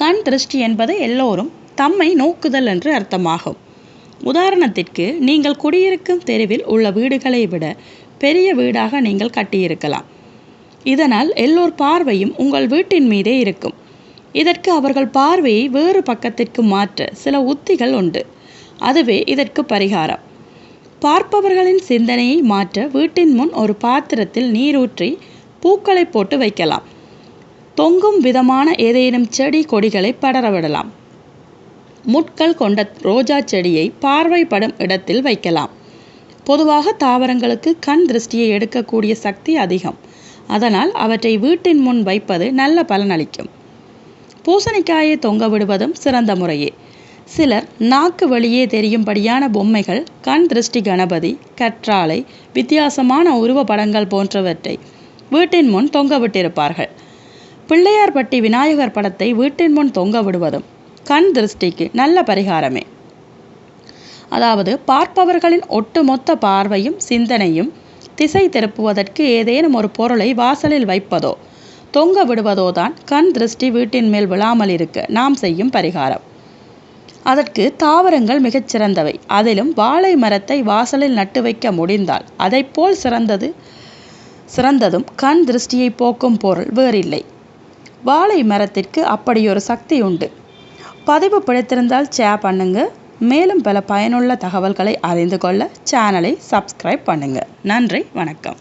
கண் திருஷ்டி என்பது எல்லோரும் தம்மை நோக்குதல் என்று அர்த்தமாகும். உதாரணத்திற்கு நீங்கள் குடியிருக்கும் தெருவில் உள்ள வீடுகளை விட பெரிய வீடாக நீங்கள் கட்டியிருக்கலாம். இதனால் எல்லோர் பார்வையும் உங்கள் வீட்டின் மீதே இருக்கும். இதற்கு அவர்கள் பார்வையை வேறு பக்கத்திற்கு மாற்ற சில உத்திகள் உண்டு. அதுவே இதற்கு பரிகாரம். பார்ப்பவர்களின் சிந்தனையை மாற்ற வீட்டின் முன் ஒரு பாத்திரத்தில் நீரூற்றி பூக்களை போட்டு வைக்கலாம். தொங்கும் விதமான ஏதேனும் செடி கொடிகளை படரவிடலாம். முட்கள் கொண்ட ரோஜா செடியை பார்வைப்படும் இடத்தில் வைக்கலாம். பொதுவாக தாவரங்களுக்கு கண் திருஷ்டியை எடுக்கக்கூடிய சக்தி அதிகம். அதனால் அவற்றை வீட்டின் முன் வைப்பது நல்ல பலனளிக்கும். பூசணிக்காயை தொங்க விடுவதும் சிறந்த முறையே. சிலர் நாக்கு வழியே தெரியும்படியான பொம்மைகள் கண் திருஷ்டி கணபதி கற்றாழை வித்தியாசமான உருவ படங்கள் போன்றவற்றை வீட்டின் முன் தொங்க விட்டிருப்பார்கள். பிள்ளையார்பட்டி விநாயகர் படத்தை வீட்டின் முன் தொங்க விடுவதும் கண் திருஷ்டிக்கு நல்ல பரிகாரமே. அதாவது பார்ப்பவர்களின் ஒட்டுமொத்த பார்வையும் சிந்தனையும் திசை திருப்புவதற்கு ஏதேனும் ஒரு பொருளை வாசலில் வைப்பதோ தொங்க விடுவதோ தான் கண் திருஷ்டி வீட்டின் மேல் விழாமல் இருக்க நாம் செய்யும் பரிகாரம். அதற்கு தாவரங்கள் மிகச் சிறந்தவை. அதிலும் வாழை மரத்தை வாசலில் நட்டு வைக்க முடிந்தால் அதைப்போல் சிறந்தது சிறந்ததும் கண் திருஷ்டியை போக்கும் பொருள் வேறில்லை. வாழை மரத்திற்கு அப்படியொரு சக்தி உண்டு. பதிவு பிடித்திருந்தால் ஷேர் பண்ணுங்க. மேலும் பல பயனுள்ள தகவல்களை அறிந்து கொள்ள சேனலை சப்ஸ்கிரைப் பண்ணுங்க. நன்றி வணக்கம்.